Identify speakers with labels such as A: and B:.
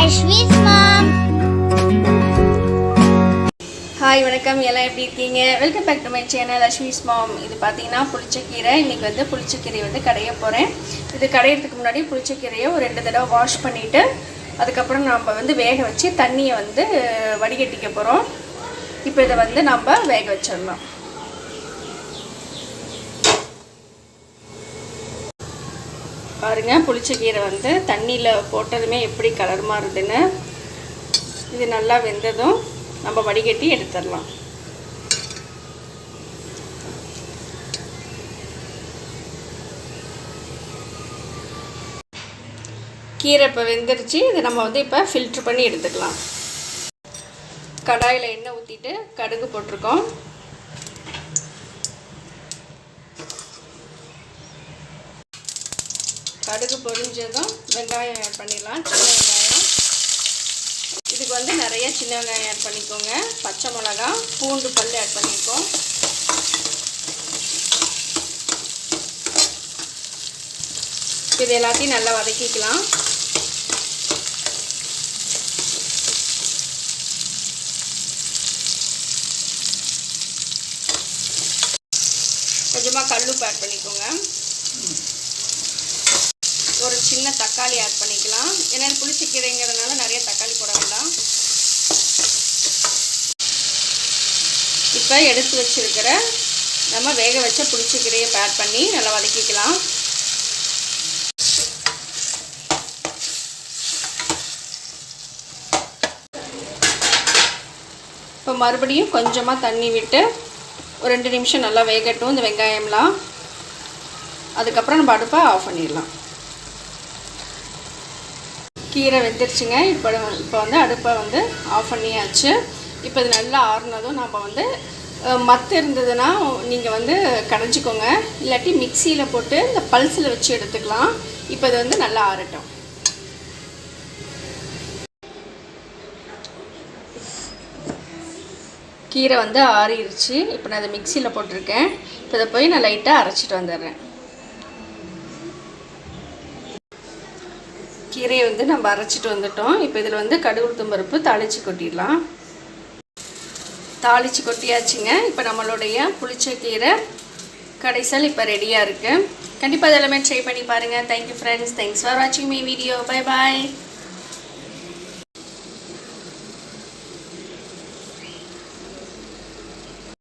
A: அஸ்விஸ் மாம்
B: hi வணக்கம். எல்லாம் எப்படி இருக்கீங்க? Welcome back to my channel Ashwi's mom இது பார்த்தீங்கன்னா புளிச்சக்கீரை. இன்றைக்கி வந்து புளிச்சக்கீரை வந்து கடைய போகிறேன் இது கடையிறதுக்கு முன்னாடி புளிச்சக்கீரையை ஒரு ரெண்டு தடவை வாஷ் பண்ணிவிட்டு அதுக்கப்புறம் நம்ம வந்து வேக வச்சு தண்ணியை வந்து வடிகட்டிக்க போகிறோம் இப்போ இதை வந்து நம்ம வேக வச்சிடலாம். பாருங்க புளிச்சக்கீரை வந்து தண்ணியில் போட்டதுமே எப்படி கலர் மாறுதுன்னு. இது நல்லா வெந்ததும் நம்ம வடிகட்டி எடுத்துடலாம். கீரை இப்போ வெந்துருச்சு இதை நம்ம வந்து இப்போ ஃபில்ட்ரு பண்ணி எடுத்துக்கலாம். கடாயில் எண்ணெய் ஊற்றிட்டு கடுகு போட்டிருக்கோம். கடுகு பொரிஞ்சதும் வெங்காயம் ஆட் பண்ணிடலாம். சின்ன வெங்காயம். இதுக்கு வந்து நிறைய சின்ன வெங்காயம் ஆட் பண்ணிக்கோங்க. பச்சை மிளகா பூண்டு பல் ஆட் பண்ணிக்கோம் இது எல்லாத்தையும் நல்லா வதக்கிக்கலாம். கொஞ்சமாக கல்லுப்பு ஆட் பண்ணிக்கோங்க ஒரு சின்ன தக்காளி ஆட் பண்ணிக்கலாம். ஏன்னா புளிச்சக்கீரைங்கிறதுனால நிறைய தக்காளி போட வேண்டாம். இப்போ எடுத்து வச்சிருக்கிற நம்ம வேக வச்ச புளிச்ச கீரையை ஆட் பண்ணி நல்லா வதக்கிக்கலாம். இப்போ மறுபடியும் கொஞ்சமாக தண்ணி விட்டு ஒரு ரெண்டு நிமிஷம் நல்லா வேகட்டும் இந்த வெங்காயம்லாம். அதுக்கப்புறம் நம்ம அடுப்பை ஆஃப் பண்ணிடலாம். கீரை வெந்துருச்சுங்க. இப்போ இப்போ வந்து அடுப்பை வந்து ஆஃப் பண்ணியாச்சு. இப்போ இது நல்லா ஆறுனதும் நம்ம வந்து மத்து இருந்ததுன்னா நீங்கள் வந்து கடைஞ்சிக்கோங்க. இல்லாட்டி மிக்சியில் போட்டு இந்த பல்ஸில் வச்சு எடுத்துக்கலாம். இப்போ இது வந்து நல்லா ஆறட்டும். கீரை வந்து ஆறிடுச்சு இப்போ நான் அதை மிக்சியில் போட்டிருக்கேன். இப்போ இதை போய் நான் லைட்டாக அரைச்சிட்டு வந்துடுறேன். கீரையை வந்து நம்ம அரைச்சிட்டு வந்துட்டோம். இப்போ இதில் வந்து கடுகுளுத்தம் பருப்பு தாளித்து கொட்டிடலாம். தாளித்து கொட்டியாச்சுங்க. இப்போ நம்மளுடைய புளிச்ச கீரை கடைசல் இப்போ ரெடியாக இருக்குது கண்டிப்பாக இதெல்லாமே ட்ரை பண்ணி பாருங்கள் thank you friends thanks for வாட்சிங் மை வீடியோ பை பாய்